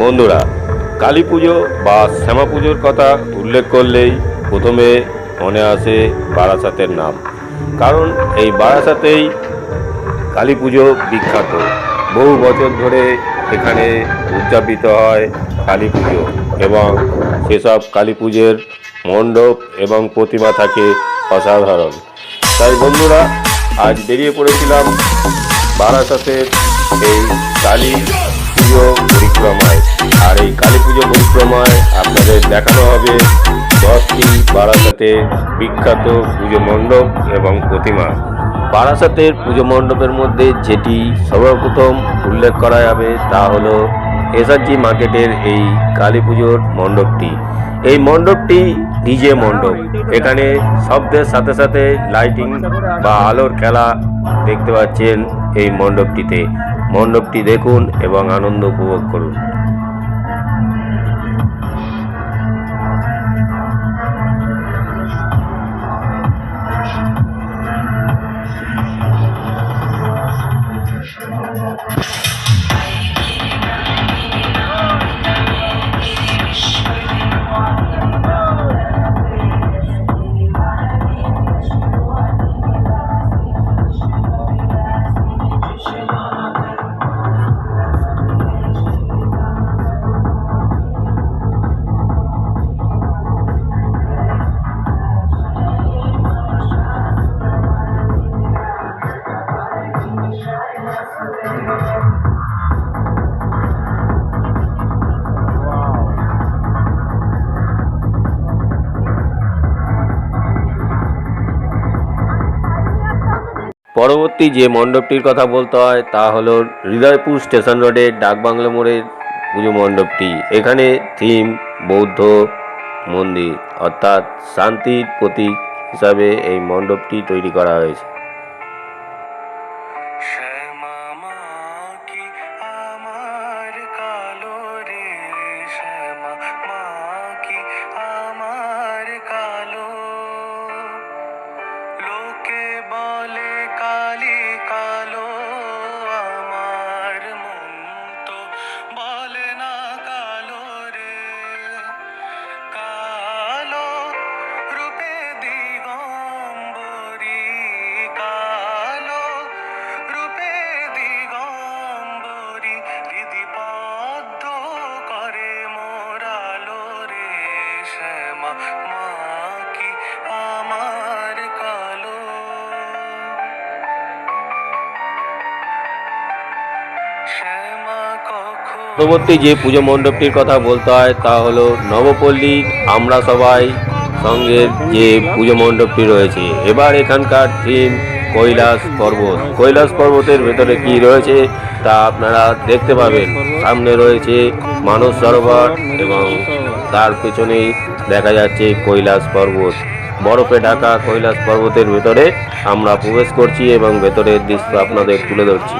বন্ধুরা, কালী পুজো বা শ্যামা পুজোর কথা উল্লেখ করলেই প্রথমে মনে আসে বারাসাতের নাম। কারণ এই বারাসাতেই কালী পুজো বিখ্যাত। বহু বছর ধরে এখানে উদযাপিত হয় কালী পুজো এবং সেসব কালী পুজোর মণ্ডপ এবং প্রতিমা থাকে অসাধারণ। তাই বন্ধুরা, আজ বেরিয়ে পড়েছিলাম বারাসাতের এই কালী পুজো পরিক্রমায়। আর এই কালী পুজো পরিক্রমায় আপনাদের দেখানো হবে দশটি বারাসাতে বিখ্যাত পুজো মণ্ডপ এবং প্রতিমা। বারাসাতের পুজো মণ্ডপের মধ্যে যেটি সর্বপ্রথম উল্লেখ করা যাবে তা হলো এসআরজি মার্কেটের এই কালী পুজোর মণ্ডপটি। এই মণ্ডপটি ডিজে মণ্ডপ। এখানে শব্দের সাথে সাথে লাইটিং বা আলোর খেলা দেখতে পাচ্ছেন এই মণ্ডপটিতে। মণ্ডপটি দেখুন এবং আনন্দ উপভোগ করুন। পরবর্তী যে মণ্ডপটির কথা বলতে হয়, তা হল হৃদয়পুর স্টেশন রোডের ডাকবাংলো মোড়ের পুজো মণ্ডপটি। এখানে থিম বৌদ্ধ মন্দির, অর্থাৎ শান্তির প্রতীক হিসাবে এই মণ্ডপটি তৈরি করা হয়েছে। পরবর্তী যে পুজো মণ্ডপটির কথা বলতে হয়, তা হলো নবপল্লীর আমরা সবাই সঙ্গের যে পুজো মণ্ডপটি রয়েছে। এবার এখানকার থিম কৈলাস পর্বত। কৈলাস পর্বতের ভেতরে কি রয়েছে, তা আপনারা দেখতে পাবেন। সামনে রয়েছে মানস সরোবর এবং তার পেছনেই দেখা যাচ্ছে কৈলাস পর্বত। বরফে ঢাকা কৈলাস পর্বতের ভেতরে আমরা প্রবেশ করছি এবং ভেতরের দৃশ্য আপনাদের তুলে ধরছি।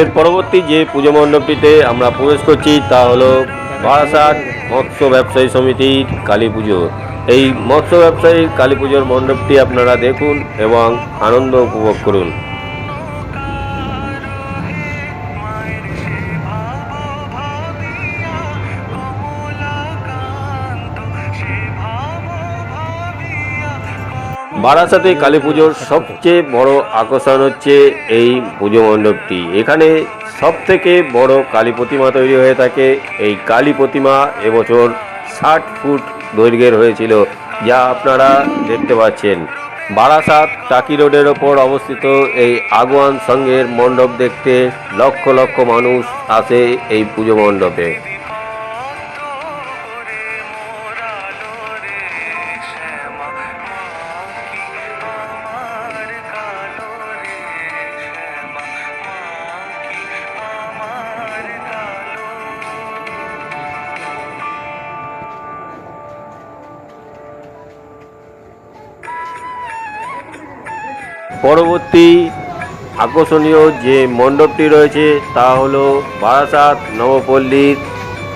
এর পরবর্তী যে পুজো মণ্ডপটিতে আমরা প্রবেশ করছি, তা হলো বারাসাত মৎস্য ব্যবসায়ী সমিতির কালী পুজো। এই মৎস্য ব্যবসায়ী কালী পুজোর মণ্ডপটি আপনারা দেখুন এবং আনন্দ উপভোগ করুন। বারাসাতে কালী পুজোর সবচেয়ে বড় আকর্ষণ হচ্ছে এই পুজো মণ্ডপটি। এখানে সব থেকে বড় কালী প্রতিমা তৈরি হয়ে থাকে। এই কালী প্রতিমা এবছর ষাট ফুট দৈর্ঘ্যের হয়েছিল, যা আপনারা দেখতে পাচ্ছেন। বারাসাত টাকি রোডের ওপর অবস্থিত এই আগুয়ান সঙ্গের মণ্ডপ দেখতে লক্ষ লক্ষ মানুষ আসে এই পুজো মণ্ডপে। পরবর্তী আকর্ষণীয় যে মণ্ডপটি রয়েছে তা হল বারাসাত নবপল্লীর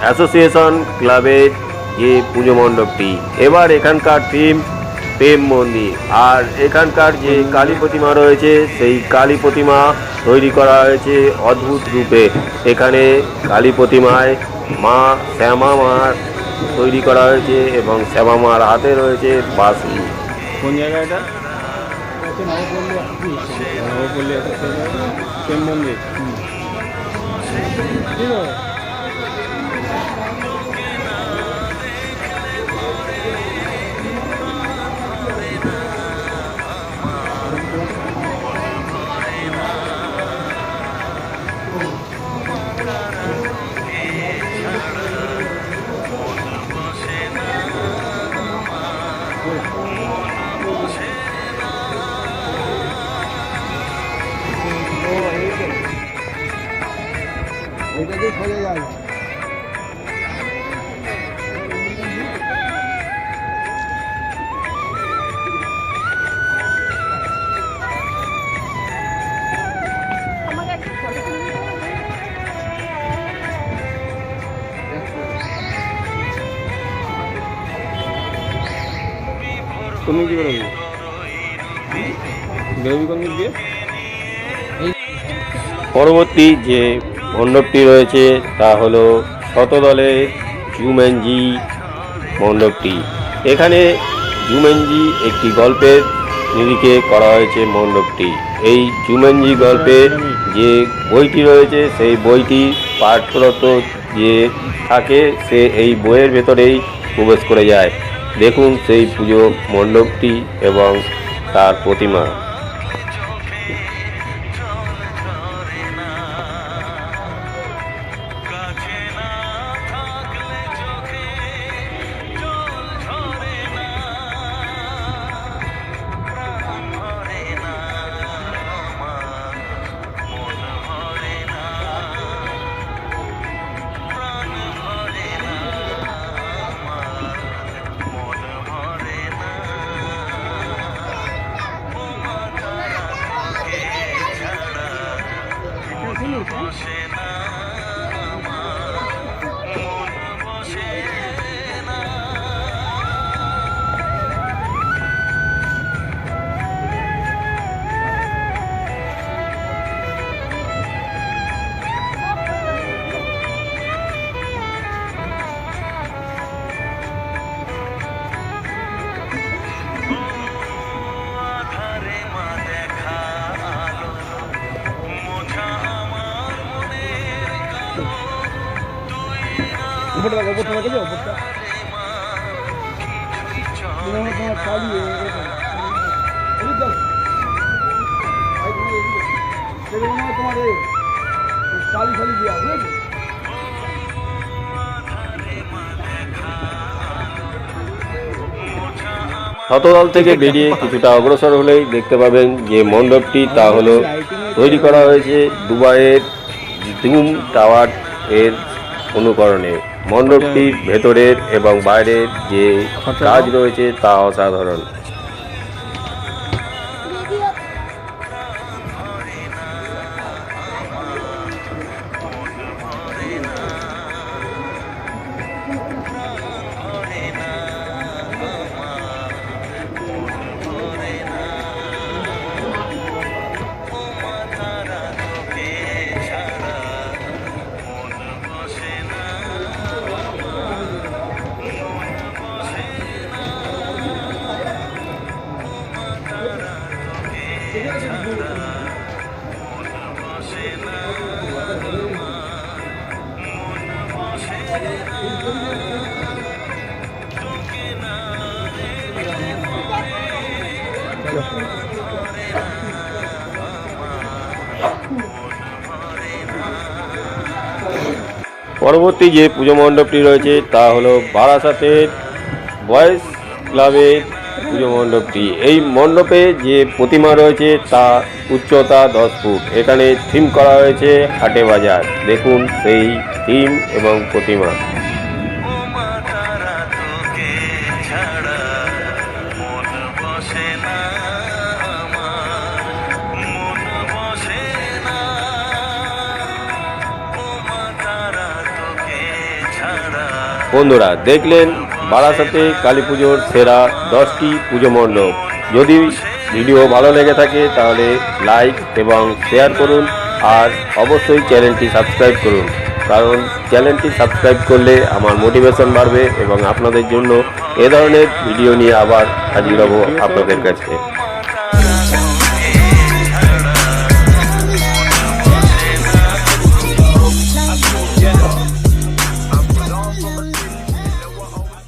অ্যাসোসিয়েশন ক্লাবের যে পুজো মণ্ডপটি। এবার এখানকার থিম প্রেম মন্দির। আর এখানকার যে কালী প্রতিমা রয়েছে, সেই কালী প্রতিমা তৈরি করা হয়েছে অদ্ভুত রূপে। এখানে কালী প্রতিমায় মা শ্যামা মার তৈরি করা হয়েছে এবং শ্যামা মার হাতে রয়েছে বাসি কোন জায়গা এটা? নবপল্লী নবপল্লী প্রেম মন্দির। কোন দিয়ে? পরবর্তী যে মণ্ডপটি রয়েছে, তা হলো শতদলের জুমেনজি মণ্ডপটি। এখানে জুমেনজি একটি গল্পের নিরিখে করা হয়েছে মণ্ডপটি। এই জুমেনজি গল্পের যে বইটি রয়েছে, সেই বইটি পাঠরত যে থাকে, সে এই বইয়ের ভেতরেই প্রবেশ করে যায়। দেখুন সেই পুজো মণ্ডপটি এবং তার প্রতিমা। মন বসে উপরটা দেখো উপরটা দেখো উপরটা? রে মা কিছুই চলে তোমার ফালি শতদল থেকে বেরিয়ে কিছুটা অগ্রসর হলেই দেখতে পাবেন যে মণ্ডপটি তা হলো তৈরি করা হয়েছে দুবাইয়ের ধুম টাওয়ার এর অনুকরণে। মণ্ডপটির ভেতরের এবং বাইরের যে কাজ রয়েছে তা অসাধারণ। পরবর্তী যে পুজো মণ্ডপটি রয়েছে, তা হলো বারাসাতের বয়েজ ক্লাবের পুজো মণ্ডপটি। এই মণ্ডপে যে প্রতিমা রয়েছে, তা উচ্চতা দশ ফুট। এখানে থিম করা হয়েছে হাটে বাজার। দেখুন সেই থিম এবং প্রতিমা। ছাড়া মন বসে না। বন্ধুরা, দেখলেন বারাসাতে কালী পুজোর সেরা দশটি পুজো মণ্ডপ। যদি ভিডিও ভালো লেগে থাকে, তাহলে লাইক এবং শেয়ার করুন আর অবশ্যই চ্যানেলটি সাবস্ক্রাইব করুন। কারণ চ্যানেলটি সাবস্ক্রাইব করলে আমার মোটিভেশন বাড়বে এবং আপনাদের জন্য এ ধরনের ভিডিও নিয়ে আবার হাজির হব আপনাদের কাছে।